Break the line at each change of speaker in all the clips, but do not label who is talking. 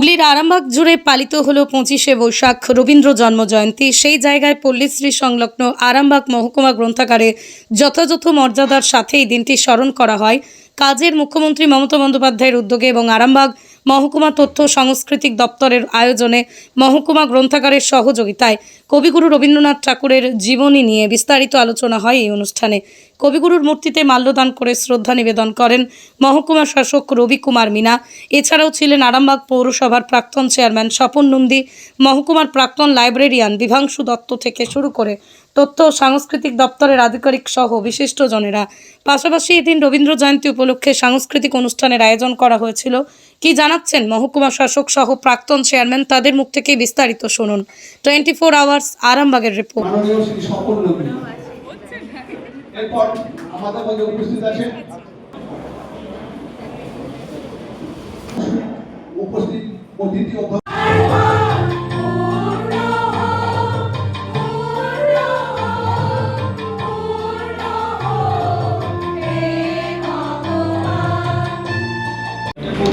হুগলির আরামবাগ জুড়ে পালিত হল পঁচিশে বৈশাখ রবীন্দ্র জন্মজয়ন্তী। সেই জায়গায় পল্লীশ্রী সংলগ্ন আরামবাগ মহকুমা গ্রন্থাগারে যথাযথ মর্যাদার সাথে এই দিনটি স্মরণ করা হয়। কাজের মুখ্যমন্ত্রী মমতা বন্দ্যোপাধ্যায়ের উদ্যোগে এবং আরামবাগ মহকুমা তথ্য সাংস্কৃতিক দপ্তরের আয়োজনে মহকুমা গ্রন্থাগারের সহযোগিতায় কবিগুরু রবীন্দ্রনাথ ঠাকুরের জীবনী নিয়ে বিস্তারিত আলোচনা হয় এই অনুষ্ঠানে। কবিগুরুর মূর্তিতে মাল্যদান করে শ্রদ্ধা নিবেদন করেন মহকুমা শাসক রবি কুমার মিনা। এছাড়াও ছিলেন আরামবাগ পৌরসভার প্রাক্তন চেয়ারম্যান স্বপন নন্দী। মহকুমার প্রাক্তন লাইব্রেরিয়ান বিভাংশু দত্ত থেকে শুরু করে তথ্য সাংস্কৃতিক দপ্তরের আধিকারিক সহ বিশিষ্টজনেরা। পাশাপাশি এদিন রবীন্দ্র জয়ন্তী উপলক্ষে সাংস্কৃতিক অনুষ্ঠানের আয়োজন করা হয়েছিল। কি জানাচ্ছেন মহকুমা শাসক সহ প্রাক্তন চেয়ারম্যান তাদের মুখ থেকে বিস্তারিত শুনুন। টোয়েন্টি ফোর আওয়ার্স, আরামবাগের রিপোর্ট।
উপস্থিত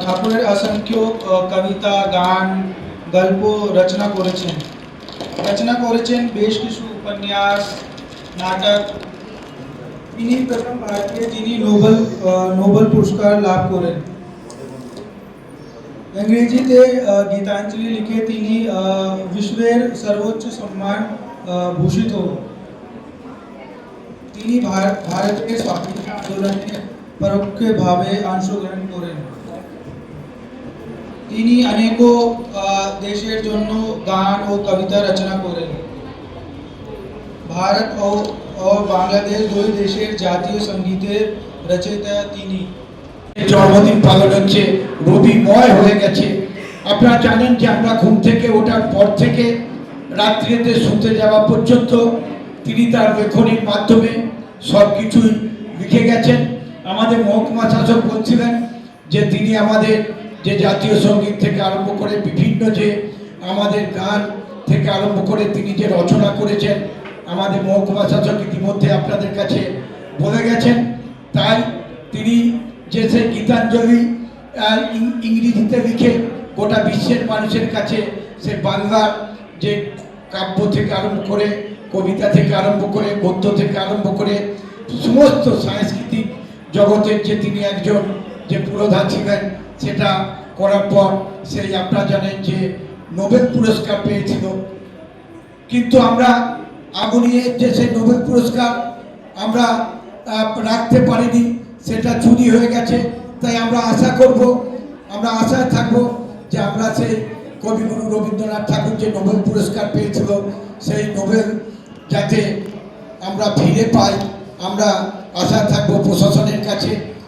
ঠাকুরের অসংখ্য আহ, কবিতা গান গল্প রচনা করেছেন রচনা করেছেন বেশ কিছু উপন্যাস নাটক তিনি প্রথম ভারতীয় যিনি নোবেল আহ, নোবেল পুরস্কার লাভ করেন ইংরেজিতে আহ, গীতাঞ্জলি লিখে তিনি আহ, বিশ্বের সর্বোচ্চ সম্মান আহ, ভূষিত তিনি ভার- ভারতের স্বাধীনতা আন্দোলনে পরোক্ষভাবে অংশগ্রহণ করেন তিনি অনেক দেশের জন্য গান ও কবিতা রচনা করেন। ভারত ও বাংলাদেশ দুই দেশের জাতীয় সঙ্গীতের রচয়িতা তিনি।
জন্মদিন পালন হচ্ছে, রবিময় হয়ে গেছে। আপনারা জানেন যে আমরা ঘুম থেকে ওঠার পর থেকে রাত্রিতে শুতে যাওয়া পর্যন্ত তিনি তার লেখনীর মাধ্যমে সব কিছুই লিখে গেছেন। আমাদের মহকুমা শাসক বলছিলেন যে তিনি আমাদের যে জাতীয় সংগীত থেকে আরম্ভ করে বিভিন্ন যে আমাদের গান থেকে আরম্ভ করে তিনি যে রচনা করেছেন, আমাদের মহকুমা শাসক ইতিমধ্যে আপনাদের কাছে বলে গেছেন। তাই তিনি যে সে গীতাঞ্জলি ইংরেজিতে লিখে গোটা বিশ্বের মানুষের কাছে সে বাংলার যে কাব্য থেকে আরম্ভ করে, কবিতা থেকে আরম্ভ করে, গদ্য থেকে আরম্ভ করে, সমস্ত সাংস্কৃতিক জগতের যে তিনি একজন যে পুরোধা ছিলেন, সেটা করার পর সেই আপনারা জানেন যে নোবেল পুরস্কার পেয়েছিল। কিন্তু আমরা আগুনিয়ে যে সেই নোবেল পুরস্কার আমরা রাখতে পারিনি, সেটা চুরি হয়ে গেছে। তাই আমরা আশা করব, আমরা আশায় থাকব যে আমরা সেই কবিগুরু রবীন্দ্রনাথ ঠাকুর যে নোবেল পুরস্কার পেয়েছিল, সেই নোবেল যাতে আমরা ফিরে পাই, আমরা আশা থাকব প্রশাসনের কাছে।